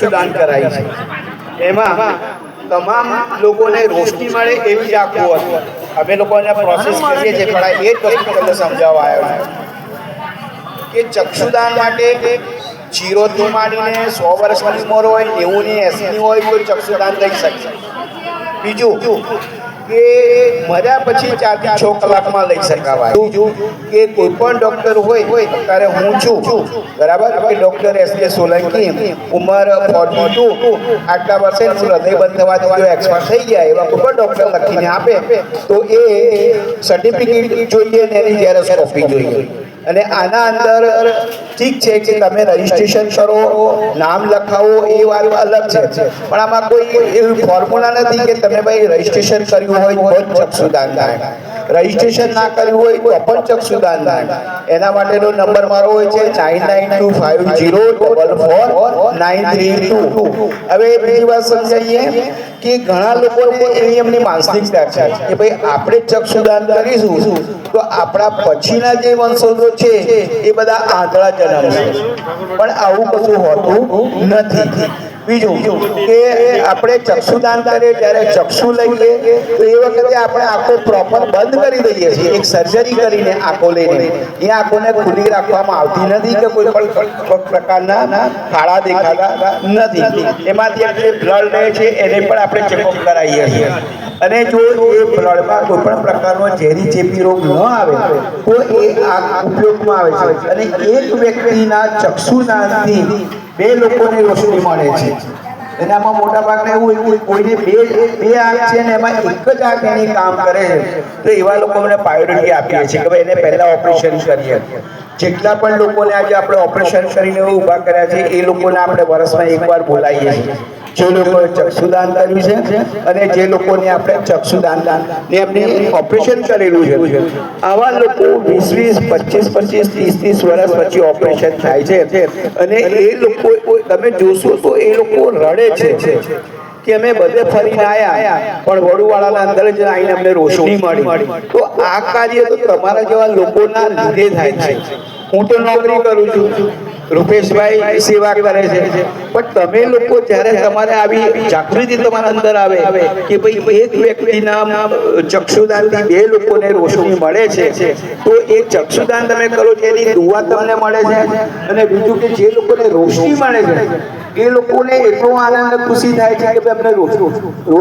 ચક્ષુદાન કરાય છે. એમાં તમામ લોકોને રોશની મળે એવી આખું હતું અમે લોકોને પ્રોસેસ કરીએ છીએ પણ એ જ તમને સમજાવવા આવ્યો કે ચક્ષુદાન માટે જીરોથી માંડીને સો વર્ષની ઉંમર હોય, નેવુંની એંસીની હોય, કોઈ ચક્ષુદાન થઈ શકે. બીજું કે મર્યા પછી ચારથી છ કલાકમાં લઈ શકાવાય. કે કોઈ પણ ડૉક્ટર હોય ત્યારે હું છું. બરાબર? કે ડૉક્ટર એસ કે સોલંકી, ઉંમર ફોર્ટી ટુ આટલા વર્ષે હૃદય બંધ થવાથી જો એક્સપાયર થઈ ગયા, એવા કોઈ પણ ડૉક્ટર લખીને આપે, તો એ સર્ટિફિકેટ જોઈએ ને એની ઝેરોક્ષ કોપી જોઈએ. અને આના અંદર ઠીક છે કે તમે રજીસ્ટ્રેશન કરો, નામ લખાવો, એ વાત અલગ છે. પણ આમાં કોઈ એવું ફોર્મ્યુલા નથી કે તમે ભાઈ રજીસ્ટ્રેશન કર્યું હોય તો જ ચક્ષુદાન થાય. રજીસ્ટ્રેશન ના કર્યું હોય તો પણ ચક્ષુદાન થાય. એના માટેનો નંબર મારો હોય છે nine nine two five zero double four nine three two. હવે બીજી વાત સમજાવીએ કે ઘણા લોકોને એવી એમની માનસિકતા છે કે ભાઈ આપણે ચક્ષુદાન કરીશું તો આપણા પછીના જે વંશજો છે એ બધા આંધળા છે પણ આવું કશું હોતું નથી. બીજું કે આપણે ચક્ષુદાન કરીએ ત્યારે ચક્ષુ લઈએ તો એ વખતે આપણે આંખો પ્રોપર બંધ કરી દઈએ છીએ. એક સર્જરી કરીને આંખો લઈને. એ આંખોને ખુલ્લી રાખવામાં આવતી નથી કે કોઈ પણ પ્રકારના ખાડા દેખાતા નથી. એમાંથી આપણે બ્લડ રહે છે એને પણ આપણે ચેકઅપ કરાવીએ છીએ. અને જો એ બ્લડમાં કોઈ પણ પ્રકારનો ઝેરી ચેપી રોગ ન આવે, તો એ આ ઉપયોગમાં આવે છે. અને એક વ્યક્તિના ચક્ષુદાનથી બે લોકોને રોશની મળે છે. એનામાં મોટા ભાગના એવું હોય કોઈને બે બે આંખ છે ને એમાં એક જ આંખ એની કામ કરે છે. તો એવા લોકો અમને પ્રાયોરિટી આપીએ છીએ કે ભાઈ એને પહેલા ઓપરેશન કરીએ. જેટલા પણ લોકોને આજે આપણે ઓપરેશન કરીને ઊભા કર્યા છે, એ લોકોને આપણે વર્ષમાં એકવાર બોલાવીએ છીએ. જે લોકોએ ચક્ષુદાન કર્યું છે અને જે લોકોને આપણે ચક્ષુદાન એમને ઓપરેશન કરેલું છે. આવા લોકો વીસ વીસ પચીસ પચીસ ત્રીસ ત્રીસ વર્ષ પછી ઓપરેશન થાય છે. અને એ લોકો, તમે જોશો તો એ લોકો રડે છે કે અમે બધે ફરીને આયા, પણ વડુવાળાના અંદર જ આવીને અમને રોશની મળી. તો આ કાર્ય તો તમારા જેવા લોકોના લીધે થાય છે. હું તો નોકરી કરું છું. રૂપેશભાઈ સેવા કરે છે. પણ તમે લોકો જ્યારે તમારે આવી જાગૃતિ તમારા અંદર આવે કે ભાઈ એક વ્યક્તિના ચક્ષુદાનથી બે લોકોને રોશની મળે છે, તો એ ચક્ષુદાન તમે કરો છો, એની દુવા તમને મળે છે. અને બીજું કે જે લોકોને રોશની મળે છે, એ લોકોને એટલો આનંદ ખુશી થાય છે કે ભાઈ અમને રોશની